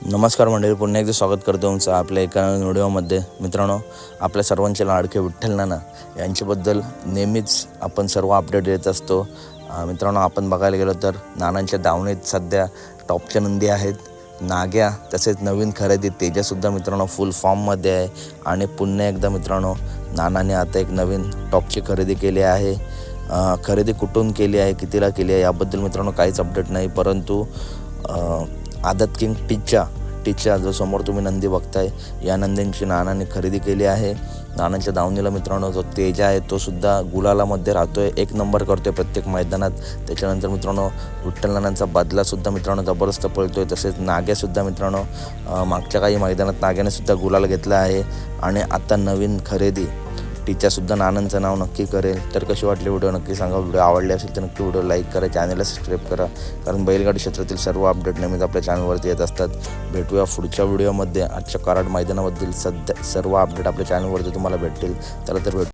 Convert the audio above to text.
नमस्कार मंडळी पुन्हा एकदा स्वागत करतो तुमचं आपल्या एका नवीन व्हिडिओमध्ये. मित्रांनो आपल्या सर्वांचे लाडके विठ्ठल नाना यांच्याबद्दल नेहमीच आपण सर्व अपडेट देत असतो. मित्रांनो आपण बघायला गेलो तर नानांच्या दावणीत सध्या टॉपच्या नंदी आहेत. नाग्या तसेच नवीन खरेदी तेजासुद्धा मित्रांनो फुल फॉर्ममध्ये आहे. आणि पुन्हा एकदा मित्रांनो नानाने आता एक नवीन टॉपची खरेदी केली आहे. खरेदी कुठून केली आहे कितीला केली आहे याबद्दल मित्रांनो काहीच अपडेट नाही. परंतु आदत किंग टिच्चा टिच्चा जो समोर तुम्ही नंदी बघताय या नंदींची नानाने खरेदी केली आहे. नानांच्या दावणीला मित्रांनो जो तेजा आहे तो सुद्धा गुलालामध्ये राहतोय. एक नंबर करतोय प्रत्येक मैदानात. त्याच्यानंतर मित्रांनो विठ्ठल नानांचा बदलासुद्धा मित्रांनो जबरदस्त पळतोय. तसेच नाग्यासुद्धा मित्रांनो मागच्या काही मैदानात नाग्याने सुद्धा गुलाल घेतला आहे. आणि आता नवीन खरेदी टीचरसुद्धा नानांचं नाव नक्की करेल. तर कशी वाटली व्हिडिओ नक्की सांगा. व्हिडिओ आवडले असेल तर नक्की व्हिडिओ लाईक करा चॅनलला सबस्क्राईब करा. कारण बैलगाडी क्षेत्रातील सर्व अपडेट नेहमीच आपल्या चॅनलवरती येत असतात. भेटूया पुढच्या व्हिडिओमध्ये. आजच्या कराड मैदानाबद्दल सध्या सर्व अपडेट आपल्या चॅनलवरती तुम्हाला भेटतील. त्याला तर भेट.